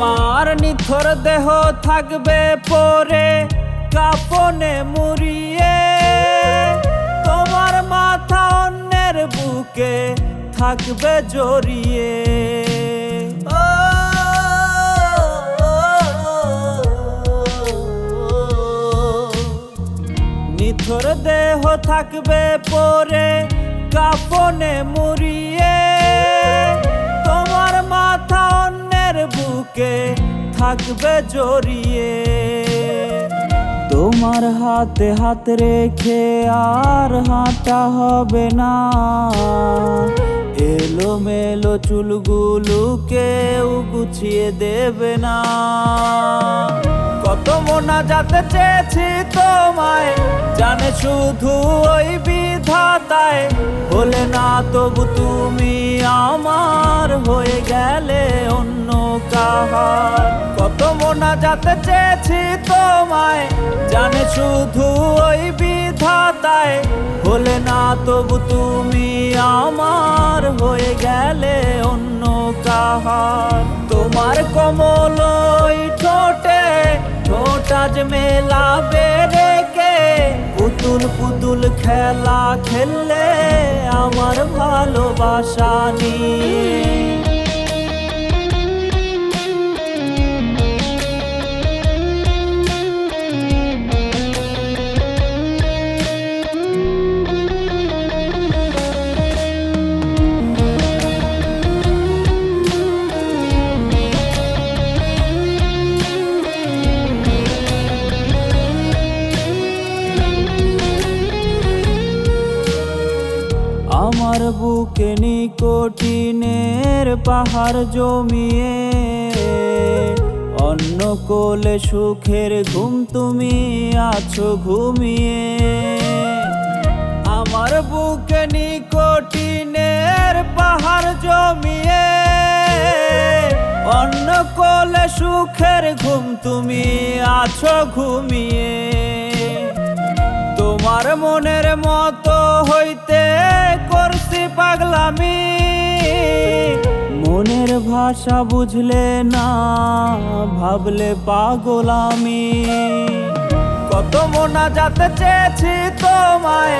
আমার নিথর দেহ থাকবে পরে, কাপনে মুড়িয়ে। তোমার মাথা অন্যের বুকে থাকবে জড়িয়ে। নিথর দেহ থাকবে পরে, কাপনে মুড়িয়ে। তোমার মাথা অন্যের বুকে থাকবে জড়িয়ে। তোমার হাতে হাত রেখে আর হাঁটা হবে না। এলো মেলো চুলগুলো কেউ গুছিয়ে দেবে না। কত মোনা যাতে চেয়েছি তোমায়, জানে শুধু ওই বিধাতায়। হলে না তবু তুমি আমার হয়ে গেলে অন্য কাহার। কত মোনা যাতে চেয়েছি তোমায়, জানে শুধু ওই বিধাতায়। হলে না তবু তুমি আমার হয়ে গেলে অন্য কাহার। তোমার কমল ওই ঠোঁটে, ঠোঁট আজ মেলাবে রেখে পুতুল পুতুল খেলা খেললে আমার ভালোবাসা নিয়ে আমার বুকে নিকটিনের পাহাড় জমিয়ে, অন্য কোলে সুখের ঘুম তুমি আছো ঘুমিয়ে। আমার বুকে নিকটিনের পাহাড় জমিয়ে, অন্য কোলে সুখের ঘুম তুমি আছো ঘুমিয়ে। তোমার মনের মতো হইতে করছি পাগলামি। মনের ভাষা বুঝলে না, ভাবলে পাগল আমি কত মোনা যাতে চেয়েছি তোমায়,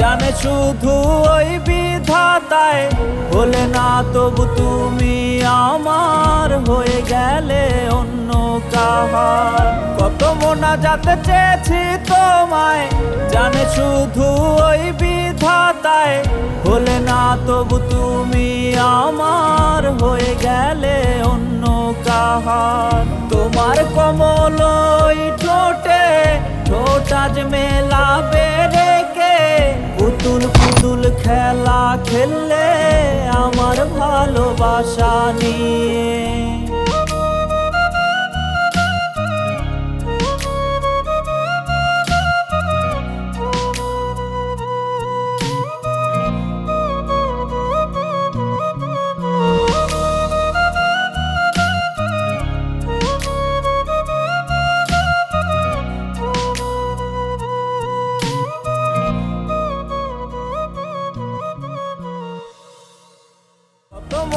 জানে শুধু ওই বিধাতায়। হলে না তবু তুমি আমার হয়ে গেলে অন্য কাহার। মোনা যাতে চেয়েছি তোমায়, জানে শুধু ওই বিধাতায়, হলে না তবু তুমি আমার হয়ে গেলে অন্য কাহার। তোমার কমল ওই ঠোঁটে, ঠোঁট আজ মেলাবে রেখে পুতুল পুতুল খেলা খেললে আমার ভালোবাসা নিয়ে।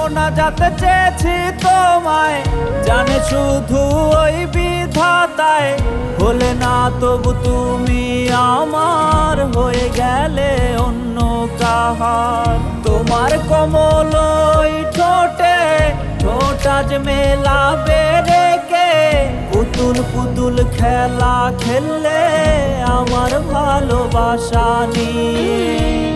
মোনা যাতে চেয়েছি তোমায়, জানে শুধু ওই বিধাতায়, হলে না তবু তুমি আমার হয়ে গেলে অন্য কাহার। তোমার কমল ওই ঠোঁটে, ঠোঁট আজ মেলাবে রেখে পুতুল পুতুল খেলা খেললে আমার ভালোবাসা নিয়ে